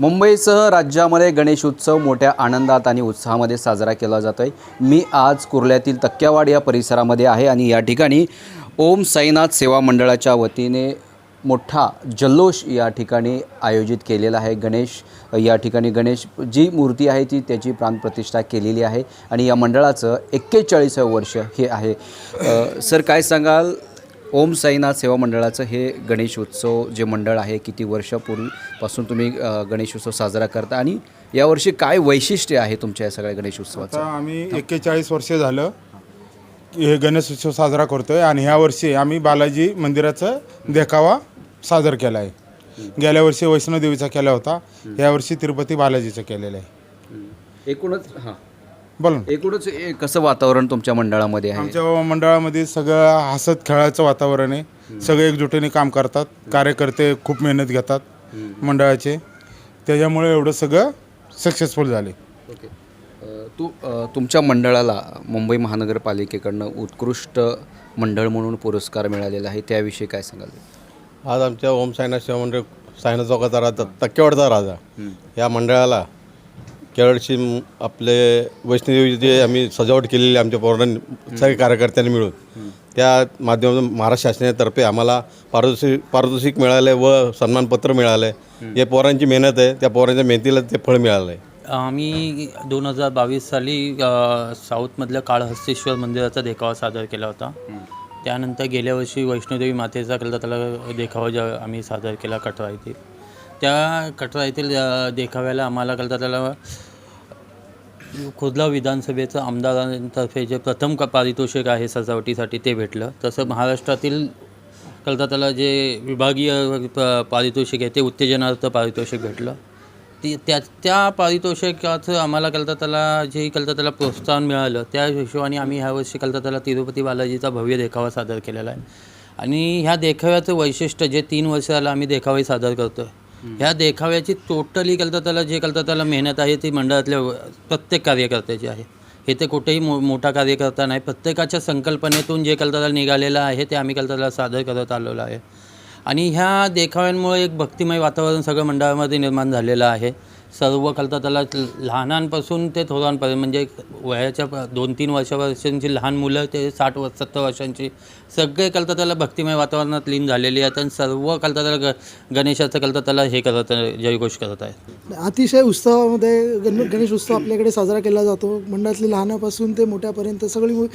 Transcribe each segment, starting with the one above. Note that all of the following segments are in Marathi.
मुंबईसह राज्यामध्ये गणेश उत्सव मोठ्या आनंदात आणि उत्साहामध्ये साजरा केला जातो आहे मी आज कुर्ल्यातील तक्क्यावाड या परिसरामध्ये आहे आणि या ठिकाणी ओम साईनाथ सेवा मंडळाच्या वतीने मोठा जल्लोष या ठिकाणी आयोजित केलेला आहे. गणेश या ठिकाणी गणेश जी मूर्ती आहे ती त्याची प्राणप्रतिष्ठा केलेली आहे आणि या मंडळाचं एक्केचाळीसावं वर्ष हे आहे. सर काय सांगाल? ओम साईनाथ सेवा मंडळाचं हे गणेश उत्सव जे मंडळ आहे किती वर्षापूर्वीपासून तुम्ही गणेश उत्सव साजरा करता आणि यावर्षी काय वैशिष्ट्य आहे तुमच्या या सगळ्या गणेश उत्सवाचं आता आम्ही एक्केचाळीस वर्ष झालं हे गणेश उत्सव साजरा करतोय आणि ह्या वर्षी आम्ही बालाजी मंदिराचा देखावा सादर केला आहे. गेल्या वर्षी वैष्णोदेवीचा केला होता या वर्षी तिरुपती बालाजीचा केलेला आहे. एकूणच हां. बोला ना. एकूणच ए- कसं वातावरण तुमच्या मंडळामध्ये आहे? आमच्या मंडळामध्ये सगळं हसत खेळाचं वातावरण आहे. सगळे एकजुटीने काम करतात. कार्यकर्ते खूप मेहनत घेतात मंडळाचे. त्याच्यामुळे एवढं सगळं सक्सेसफुल झाले. ओके. अ, तू अ, तुमच्या मंडळाला मुंबई महानगरपालिकेकडनं उत्कृष्ट मंडळ म्हणून पुरस्कार मिळालेला आहे. त्याविषयी काय सांगाल? आज आमच्या ओम साईनाथ शिवा मंडळ साईनाथ चौकाचा राजा टक्केवाडचा राजा या मंडळाला केळशी आपले वैष्णोदेवी जे आम्ही सजावट केलेली आहे आमच्या पौराणिक सगळ्या कार्यकर्त्यांनी मिळून त्या माध्यमातून महाराष्ट्र शासनातर्फे आम्हाला पारितोषिक पारितोषिक मिळालं आहे व सन्मानपत्र मिळालं. आहे हे पोरांची मेहनत आहे त्या पोरांच्या मेहनतीला ते फळ मिळालं. आहे आम्ही दोन हजार बावीस साली साऊथमधल्या काळहस्तेश्वर मंदिराचा देखावा सादर केला होता. त्यानंतर गेल्या वर्षी वैष्णोदेवी मातेचा केला त्याला देखावा ज्या आम्ही सादर केला कटरा येथील त्या कटरा येथील देखाव्याला आम्हाला कलता त्याला खुर्ला विधानसभेचं आमदारांतर्फे जे प्रथम क- पारितोषिक आहे सजावटीसाठी ते भेटलं. तसं महाराष्ट्रातील कलता त्याला जे विभागीय प- पारितोषिक आहे ते उत्तेजनार्थ पारितोषिक भेटलं. ती त्या त्या पारितोषिकाचं आम्हाला कलता त्याला जे कलता त्याला प्रोत्साहन मिळालं त्या हिशोबाने आम्ही ह्यावर्षी कळता त्याला तिरुपती बालाजीचा भव्य देखावा सादर केलेला आहे. आणि ह्या देखाव्याचं वैशिष्ट्य जे तीन वर्षाला आम्ही देखावे सादर करतो आहे ह्या देखाव्याची टोटली कळता त्याला जे कळता त्याला मेहनत आहे ती मंडळातल्या प्रत्येक कार्यकर्त्याची आहे. हे ते कुठेही मो मोठा कार्यकर्ता नाही. प्रत्येकाच्या संकल्पनेतून जे कळता त्याला निघालेलं आहे ते आम्ही कळता त्याला सादर करत आलेलो आहे. आणि ह्या देखाव्यांमुळे एक भक्तिमय वातावरण सगळं मंडळामध्ये निर्माण झालेलं आहे. सर्व कळता त्याला लहानांपासून ते थोरांपर्यंत म्हणजे वयाच्या दोन तीन वर्षा वर्षांची लहान मुलं ते साठ वर्ष सत्तर वर्षांची सगळे करता त्याला भक्तिमय वातावरणात लीन झालेली आहेत आणि सर्व कळता त्याला ग गणेशाचं कळता त्याला हे करत जयघोष करत आहेत. अतिशय उत्सवामध्ये गण गणेश उत्सव आपल्याकडे साजरा केला जातो. मंडळातले लहानापासून ते मोठ्यापर्यंत सगळी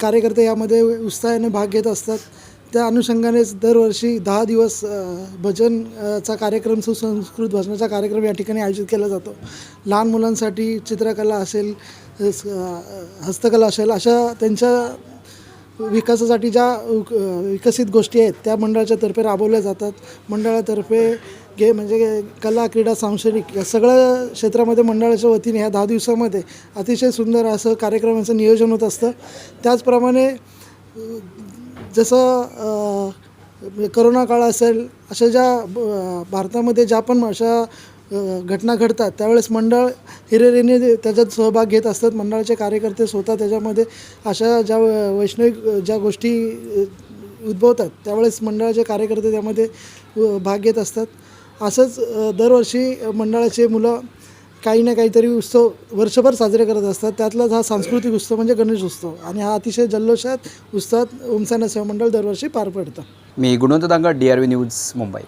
कार्यकर्ते यामध्ये उत्साहाने भाग घेत असतात. त्या अनुषंगानेच दरवर्षी दहा दिवस भजनचा भजन चा कार्यक्रम सुसंस्कृत भजनाचा कार्यक्रम या ठिकाणी आयोजित केला जातो. लहान मुलांसाठी चित्रकला असेल हस्तकला असेल अशा त्यांच्या विकासासाठी ज्या विकसित गोष्टी आहेत त्या मंडळाच्या तर्फे राबवल्या जातात. मंडळातर्फे गे म्हणजे कला क्रीडा सांस्कृतिक या सगळ्या क्षेत्रामध्ये मंडळाच्या वतीने ह्या दहा दिवसामध्ये अतिशय सुंदर असं कार्यक्रमाचं नियोजन होत असतं. त्याचप्रमाणे जसं म्हणजे करोना काळ असेल अशा ज्या भारतामध्ये ज्या पण अशा घटना घडतात त्यावेळेस मंडळ हिरिरीने त्याच्यात सहभाग घेत असतात मंडळाचे कार्यकर्ते स्वतः त्याच्यामध्ये अशा ज्या वैष्णविक ज्या गोष्टी उद्भवतात त्यावेळेस मंडळाचे कार्यकर्ते त्यामध्ये भाग घेत असतात. असंच दरवर्षी मंडळाचे मुलं काही ना काहीतरी उत्सव वर्षभर साजरे करत असतात. त्यातलाच हा सांस्कृतिक उत्सव म्हणजे गणेश उत्सव आणि हा अतिशय जल्लोषात उत्साहात ओमसाना सेवा मंडळ दरवर्षी पार पडतं. मी Gunwant Danga D R V news Mumbai.